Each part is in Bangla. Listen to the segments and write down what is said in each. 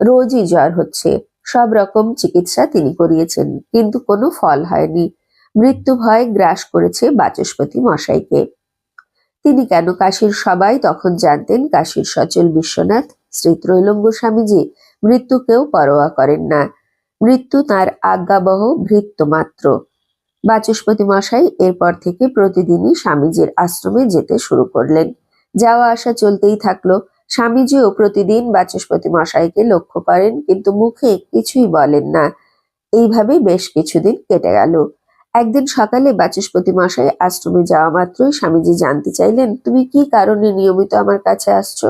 রোজই জ্বর হচ্ছে। সব রকম চিকিৎসা তিনি করিয়েছেন, কিন্তু কোনো ফল হয়নি। মৃত্যু ভয় গ্রাস করেছে বাচস্পতি মশাইকে। তিনি কেন কাশীর সবাই তখন জানতেন কাশীর সচল বিশ্বনাথ, শ্রী ত্রৈলঙ্গ স্বামীজি মৃত্যুকেও পরোয়া করেন না। মৃত্যু তার আজ্ঞাবহ ভৃত্য মাত্র। বাচস্পতি মশাই এরপর থেকে প্রতিদিনই স্বামীজির আশ্রমে যেতে শুরু করলেন। যাওয়া আসা চলতেই থাকল। স্বামীজিও প্রতিদিন বাচস্পতি মশাইকে লক্ষ্য করেন, কিন্তু মুখে কিছুই বলেন না। এইভাবে বেশ কিছুদিন কেটে গেল। একদিন সকালে বাচস্পতি মশাই আশ্রমে যাওয়া মাত্রই স্বামীজি জানতে চাইলেন, তুমি কি কারণে নিয়মিত আমার কাছে আসছো?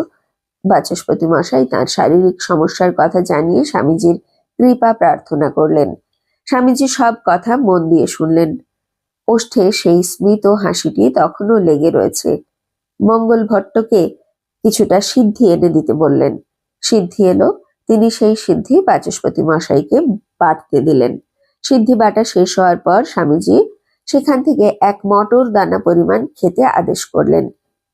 বাচস্পতি মশাই তার শারীরিক সমস্যার কথা জানিয়ে স্বামীজির কৃপা প্রার্থনা করলেন। স্বামীজি সব কথা মন দিয়ে শুনলেন। ওষ্ঠে সেই স্মিত হাসিটি তখনও লেগে রয়েছে। মঙ্গল ভট্টকে কিছুটা সিদ্ধি এনে দিতে বললেন। সিদ্ধি এলো, তিনি সেই সিদ্ধি বাচস্পতি মশাইকে বাটতে দিলেন। সিদ্ধি বাটা শেষ হওয়ার পর স্বামীজি সেখান থেকে এক মটর দানা পরিমাণ খেতে আদেশ করলেন।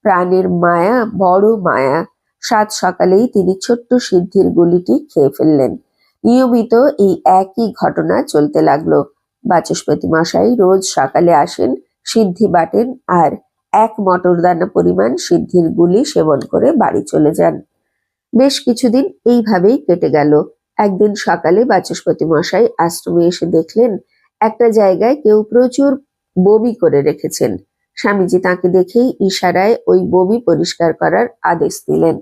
প্রাণের মায়া, বড় মায়া, সাত সকালেই তিনি ছোট্ট সিদ্ধির গুলিটি খেয়ে ফেললেন। নিয়মিত এই একই ঘটনা চলতে লাগল। বাচস্পতি মশাই রোজ সকালে আসেন, সিদ্ধি বাটেন আর এক মটর দানা পরিমাণ সিদ্ধির গুলি সেবন করে বাড়ি চলে যান। বেশ কিছুদিন এইভাবেই কেটে গেল। একদিন সকালে বাচস্পতি মশাই আশ্রমে এসে দেখলেন, একটা জায়গায় কেউ প্রচুর বমি করে রেখেছেন। স্বামীজি তাকে দেখেই ইশারায় ওই বমি পরিষ্কার করার আদেশ দিলেন।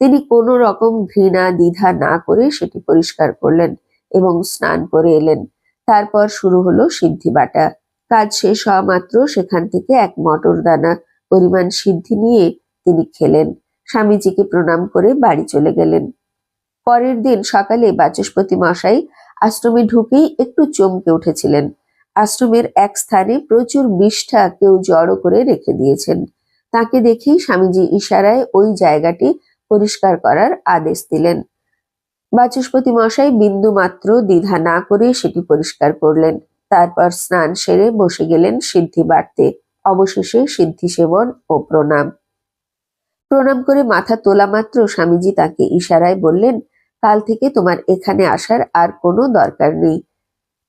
তিনি কোনো রকম ঘৃণা, দ্বিধা না করে সেটি পরিষ্কার করলেন এবং স্নান করে এলেন। তারপর শুরু হলো সিদ্ধি বাটা। কাজ শেষ হওয়া মাত্র সেখান থেকে এক মটর দানা পরিমাণ সিদ্ধি নিয়ে তিনি খেলেন। স্বামীজিকে প্রণাম করে বাড়ি চলে গেলেন। পরের দিন সকালে বাচস্পতি মশাই আশ্রমে ঢুকেই একটু চমকে উঠেছিলেন। আশ্রমের এক স্থানে প্রচুর বিষ্ঠা কেউ জড়ো করে রেখে দিয়েছেন। তাকে দেখেই স্বামীজি ইশারায় ওই জায়গাটি পরিষ্কার করার আদেশ দিলেন। বাচস্পতি মশাই বিন্দু মাত্র দ্বিধা না করে সেটি পরিষ্কার করলেন। তারপর স্নান সেরে বসে গেলেন সিদ্ধি বাড়তে, অবশেষে সিদ্ধি সেবন ও প্রণাম। প্রণাম করে মাথা তোলা মাত্র স্বামীজি তাকে ইশারায় বললেন, কাল থেকে তোমার এখানে আসার আর কোনো দরকার নেই।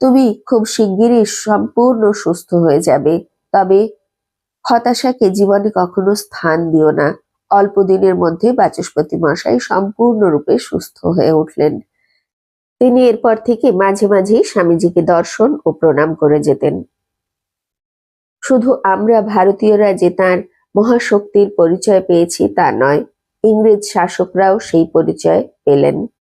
তুমি খুব শিগগিরই সম্পূর্ণ সুস্থ হয়ে যাবে। তবে হতাশাকে জীবনে কখনো স্থান দিও না। অল্প দিনের মধ্যে বাচস্পতি মশাই সম্পূর্ণরূপে সুস্থ হয়ে উঠলেন। তিনি এরপর থেকে মাঝে মাঝে স্বামীজিকে দর্শন ও প্রণাম করে যেতেন। শুধু আমরা ভারতীয়রা যে তাঁর মহাশক্তির পরিচয় পেয়েছি তা নয়, ইংরেজ শাসকরাও সেই পরিচয় পেলেন।